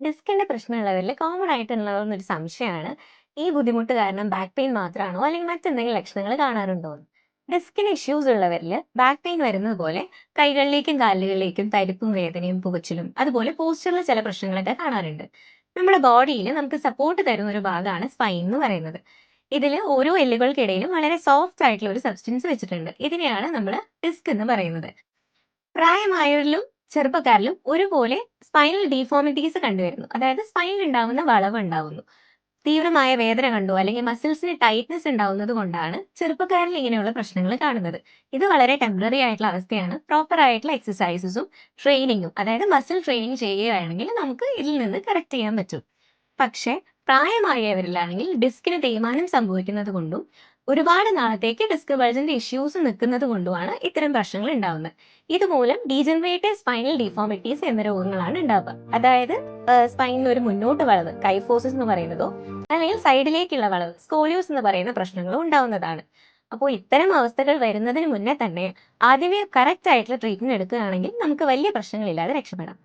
ഡിസ്കിന്റെ പ്രശ്നമുള്ളവരിൽ കോമൺ ആയിട്ടുണ്ടാവുന്ന ഒരു സംശയമാണ് ഈ ബുദ്ധിമുട്ട് കാരണം ബാക്ക് പെയിൻ മാത്രമാണോ അല്ലെങ്കിൽ മറ്റെന്തെങ്കിലും ലക്ഷണങ്ങൾ കാണാറുണ്ടോ? ഡിസ്കിന് ഇഷ്യൂസ് ഉള്ളവരിൽ ബാക്ക് പെയിൻ വരുന്നത് പോലെ കൈകളിലേക്കും കാലുകളിലേക്കും തരിപ്പും വേദനയും പുകച്ചിലും അതുപോലെ പോസ്റ്ററിൽ ചില പ്രശ്നങ്ങളൊക്കെ കാണാറുണ്ട്. നമ്മുടെ ബോഡിയിൽ നമുക്ക് സപ്പോർട്ട് തരുന്ന ഒരു ഭാഗമാണ് സ്പൈൻ എന്ന് പറയുന്നത്. ഇതിൽ ഓരോ എല്ലുകൾക്കിടയിലും വളരെ സോഫ്റ്റ് ആയിട്ടുള്ള ഒരു സബ്സ്റ്റൻസ് വെച്ചിട്ടുണ്ട്. ഇതിനെയാണ് നമ്മൾ ഡിസ്ക് എന്ന് പറയുന്നത്. പ്രായമായവരിലും ചെറുപ്പക്കാരിലും ഒരുപോലെ സ്പൈനൽ ഡീഫോമിറ്റീസ് കണ്ടുവരുന്നു. അതായത് സ്പൈനിൽ ഉണ്ടാകുന്ന വളവ് ഉണ്ടാവുന്നു തീവ്രമായ വേദന കണ്ടോ അല്ലെങ്കിൽ മസിൽസിന് ടൈറ്റ്നസ് ഉണ്ടാവുന്നത് കൊണ്ടാണ് ചെറുപ്പക്കാരിൽ ഇങ്ങനെയുള്ള പ്രശ്നങ്ങൾ കാണുന്നത്. ഇത് വളരെ ടെമ്പററി ആയിട്ടുള്ള അവസ്ഥയാണ്. പ്രോപ്പർ ആയിട്ടുള്ള എക്സസൈസസും ട്രെയിനിങ്ങും അതായത് മസിൽ ട്രെയിനിങ് ചെയ്യുകയാണെങ്കിൽ നമുക്ക് ഇതിൽ നിന്ന് കറക്റ്റ് ചെയ്യാൻ പറ്റും. പക്ഷേ പ്രായമായവരിലാണെങ്കിൽ ഡിസ്കിന് തേയ്മാനം സംഭവിക്കുന്നത് കൊണ്ടും ഒരുപാട് നാളത്തേക്ക് ഡിസ്ക് ബൾജിന്റെ ഇഷ്യൂസ് നിൽക്കുന്നത് കൊണ്ടുമാണ് ഇത്തരം പ്രശ്നങ്ങൾ ഉണ്ടാവുന്നത്. ഇതുമൂലം ഡീജനറേറ്റീവ് സ്പൈനൽ ഡിഫോമിറ്റീസ് എന്ന രോഗങ്ങളാണ് ഉണ്ടാവുക. അതായത് സ്പൈനിൽ ഒരു മുന്നോട്ട് വളവ് കൈഫോസിസ് എന്ന് പറയുന്നതോ അല്ലെങ്കിൽ സൈഡിലേക്കുള്ള വളവ് സ്കോലിയോസ് എന്ന് പറയുന്ന പ്രശ്നങ്ങളും ഉണ്ടാവുന്നതാണ്. അപ്പോൾ ഇത്തരം അവസ്ഥകൾ വരുന്നതിന് മുന്നേ തന്നെ ആദ്യമേ കറക്റ്റ് ആയിട്ടുള്ള ട്രീറ്റ്മെന്റ് എടുക്കുകയാണെങ്കിൽ നമുക്ക് വലിയ പ്രശ്നങ്ങളില്ലാതെ രക്ഷപ്പെടാം.